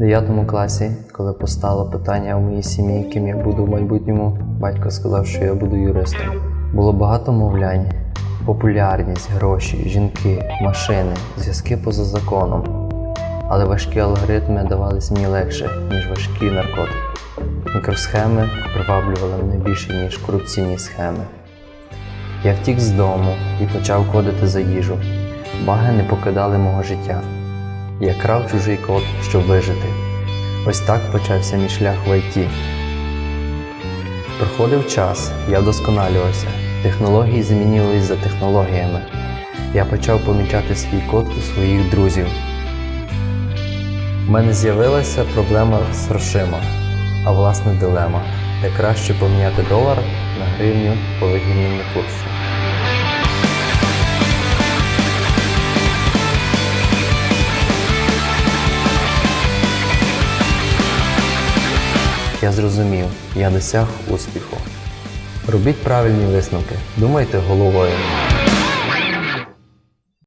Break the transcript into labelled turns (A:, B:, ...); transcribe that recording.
A: 9 класі, коли постало питання у моїй сім'ї, ким я буду в майбутньому, батько сказав, що я буду юристом. Було багато мовлянь, популярність, гроші, жінки, машини, зв'язки поза законом. Але важкі алгоритми давались мені легше, ніж важкі наркотики. Мікросхеми приваблювали мене більше, ніж корупційні схеми. Я втік з дому і почав кодити за їжу. Баги не покидали мого життя. Я крав чужий код, щоб вижити. Ось так почався мій шлях в ІТ. Проходив час, я вдосконалювався. Технології змінювались за технологіями. Я почав помічати свій код у своїх друзів. У мене з'явилася проблема з грошима, а власне дилема, де краще поміняти долар на гривню по вигідному курсу. Я зрозумів, я досяг успіху. Робіть правильні висновки, думайте головою.